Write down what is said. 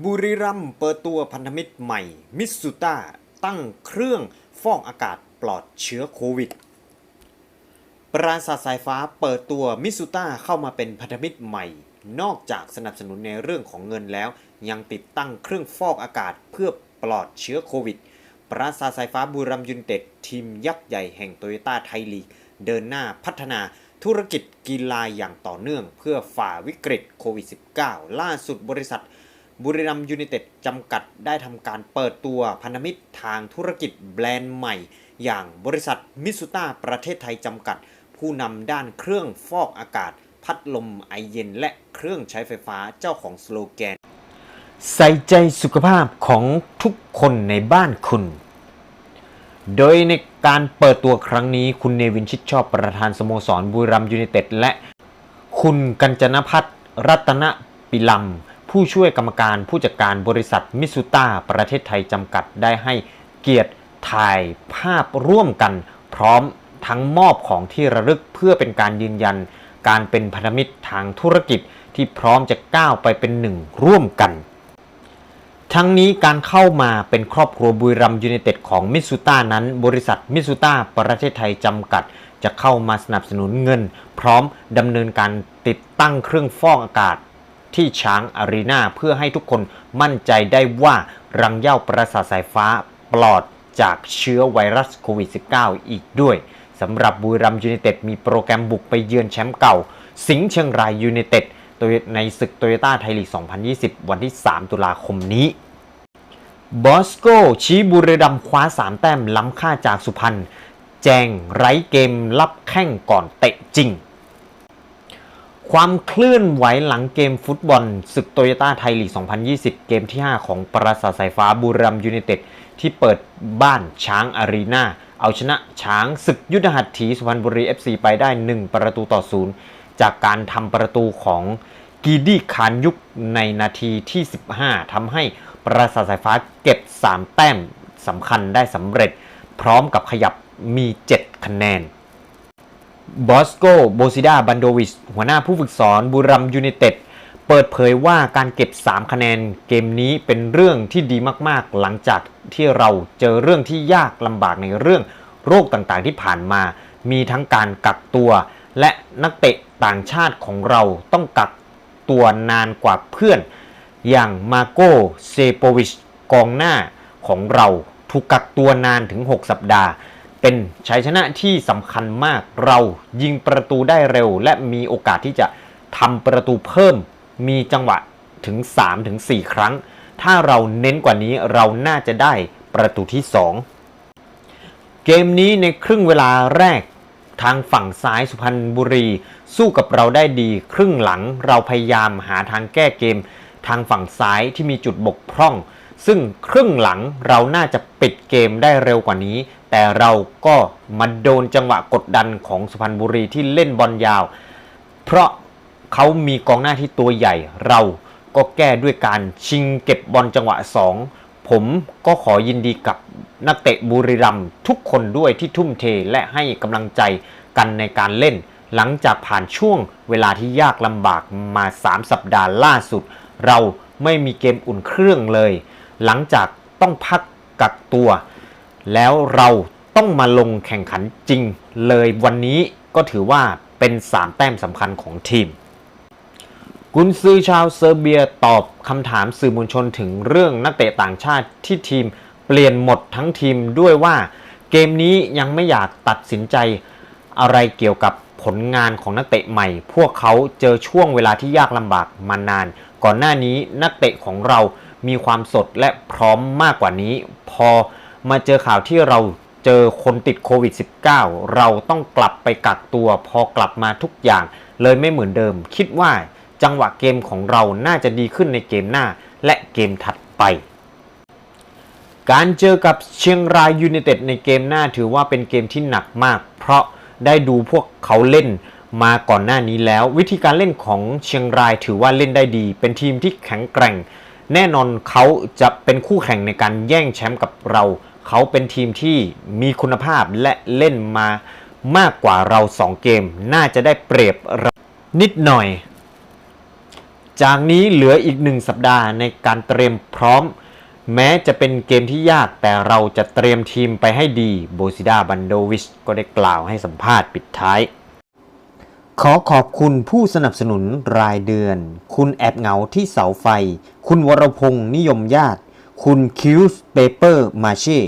บุรีรัมย์เปิดตัวพันธมิตรใหม่ มิสุต้าตั้งเครื่องฟอกอากาศปลอดเชื้อโควิด ปราสาทสายฟ้าเปิดตัวมิสุต้าเข้ามาเป็นพันธมิตรใหม่ นอกจากสนับสนุนในเรื่องของเงินแล้ว ยังติดตั้งเครื่องฟอกอากาศเพื่อปลอดเชื้อโควิด ปราสาทสายฟ้าบุรีรัมยูนเต็ดทีมยักษ์ใหญ่แห่งโตโยต้าไทยลีก เดินหน้าพัฒนาธุรกิจกีฬาอย่างต่อเนื่อง เพื่อฝ่าวิกฤตโควิด -19 ล่าสุดบริษัท บุรีรัมยูไนเต็ดจำกัดได้ทำการเปิดตัวพันธมิตรทางธุรกิจแบรนด์ใหม่ อย่างบริษัทมิสุต้าประเทศไทยจำกัด ผู้นำด้านเครื่องฟอกอากาศ พัดลมไอเย็น และเครื่องใช้ไฟฟ้าเจ้าของสโลแกน ใส่ใจสุขภาพของทุกคนในบ้านคุณ โดยในการเปิดตัวครั้งนี้คุณเนวินชิดชอบประธานสโมสรบุรีรัมยูไนเต็ดและคุณกัญจนพัฒนรัตนปิลัม ผู้ช่วยกรรมการผู้จัดการบริษัทมิสุต้าประเทศไทยจำกัดได้ให้เกียรติถ่ายภาพร่วมกัน พร้อมทั้งมอบของที่ระลึกเพื่อเป็นการยืนยัน การเป็นพันธมิตรทางธุรกิจที่พร้อมจะก้าวไปเป็นหนึ่งร่วมกัน ทั้งนี้การเข้ามาเป็นครอบครัวบุรีรัมย์ยูไนเต็ดของมิสุต้านั้น บริษัทมิสุต้าประเทศไทยจำกัด จะเข้ามาสนับสนุนเงิน พร้อมดำเนินการติดตั้งเครื่องฟอกอากาศ ที่ช้างอารีนาเพื่อให้ทุกคนมั่นใจได้ว่ารังเย้าประสาทสายฟ้าปลอดจากเชื้อไวรัสโควิด -19 อีกด้วยสำหรับบุรีรัมย์ยูไนเต็ดมีโปรแกรมบุกไปเยือนแชมป์เก่า สิงห์เชียงรายยูไนเต็ดในศึกโตโยต้าไทยลีก 2020 วันที่ 3 ตุลาคมนี้บอสโกชี้บุรีรัมย์คว้า 3 แต้มล้ำค่าจากสุพรรณแจงไร้เกมรับแข้งก่อนเตะจริง ความเคลื่อนไหวหลังเกมฟุตบอลศึกโตโยต้าไทยลีก 2020 เกมที่ 5 ของปราสาทสายฟ้าบุรีรัมย์ยูไนเต็ด ที่เปิดบ้านช้างอารีนาเอาชนะช้างศึกยุทธหัตถีสุพรรณบุรี FC ไปได้ 1 ประตูต่อศูนย์จากการทำประตูของกีดี้คานยุกในนาทีที่ 15 ทำให้ปราสาทสายฟ้าเก็บ 3 แต้มสำคัญได้สำเร็จ พร้อมกับขยับมี 7 คะแนน บอสโกโบซิดาบันโดวิชหัวหน้าผู้ฝึกสอนบุรัมยูไนเต็ดเปิดเผยว่าการเก็บ 3 คะแนนเกมนี้เป็นเรื่องที่ดีมากๆ หลังจากที่เราเจอเรื่องที่ยากลำบากในเรื่องโรคต่างๆที่ผ่านมา มีทั้งการกักตัว และนักเตะต่างชาติของเราต้องกักตัวนานกว่าเพื่อน อย่างมาโกเซโปวิชกองหน้าของเราถูกกักตัวนานถึง 6 สัปดาห์ เป็นชัยชนะที่สำคัญมากเรายิงประตูได้เร็ว และมีโอกาสที่จะทำประตูเพิ่ม มีจังหวะถึง 3-4ครั้ง ถ้าเราเน้นกว่านี้เราน่าจะได้ประตูที่ 2 เกมนี้ในครึ่งเวลาแรกทางฝั่งซ้ายสุพรรณบุรี สู้กับเราได้ดี ครึ่งหลังเราพยายามหาทางแก้เกม ทางฝั่งซ้ายที่มีจุดบกพร่อง ซึ่งครึ่งหลังเราน่าจะปิดเกมได้เร็วกว่านี้ แต่เราก็มาโดนจังหวะกดดันของสุพรรณบุรีที่เล่นบอลยาว เพราะเขามีกองหน้าที่ตัวใหญ่ เราก็แก้ด้วยการชิงเก็บบอลจังหวะ 2 ผมก็ขอยินดีกับนักเตะบุรีรัมย์ทุกคนด้วยที่ทุ่มเทและให้กำลังใจกันในการเล่น หลังจากผ่านช่วงเวลาที่ยากลำบากมา 3 สัปดาห์ล่าสุด เราไม่มีเกมอุ่นเครื่องเลย หลังจากต้องพักกักตัว แล้วเราต้องมาลงแข่งขันจริง เลยวันนี้ก็ถือว่าเป็น 3 แต้มสำคัญของทีม กุนซือชาวเซอร์เบียตอบคำถามสื่อมวลชนถึงเรื่องนักเตะต่างชาติที่ทีมเปลี่ยนหมดทั้งทีมด้วยว่าเกมนี้ยังไม่อยากตัดสินใจอะไรเกี่ยวกับผลงานของนักเตะใหม่ พวกเขาเจอช่วงเวลาที่ยากลำบากมานาน ก่อนหน้านี้นักเตะของเรา มีความสดและพร้อมมากกว่านี้ พอมาเจอข่าวที่เราเจอคนติดโควิด -19 เราต้องกลับไปกักตัว พอกลับมาทุกอย่าง เลยไม่เหมือนเดิม คิดว่าจังหวะเกมของเราน่าจะดีขึ้นในเกมหน้า และเกมถัดไปการเจอกับเชียงรายยูไนเต็ดในเกมหน้าถือว่าเป็นเกมที่หนักมาก เพราะได้ดูพวกเขาเล่นมาก่อนหน้านี้แล้ว วิธีการเล่นของเชียงรายถือว่าเล่นได้ดี เป็นทีมที่แข็งแกร่ง แน่นอนเขาจะเป็นคู่แข่งในการแย่งแชมป์กับเรา เขาเป็นทีมที่มีคุณภาพและเล่นมามากกว่าเรา 2 เกม น่าจะได้เปรียบรนิดหน่อย จากนี้เหลืออีกหนึ่งสัปดาห์ในการเตรียมพร้อม แม้จะเป็นเกมที่ยากแต่เราจะเตรียมทีมไปให้ดี โบซิดาบันโดวิชก็ได้กล่าวให้สัมภาษณ์ปิดท้าย ขอขอบคุณผู้สนับสนุนรายเดือน คุณแอบเหงาที่เสาไฟ คุณวรพงษ์นิยมญาติ คุณคิวส์เปเปอร์มาเช่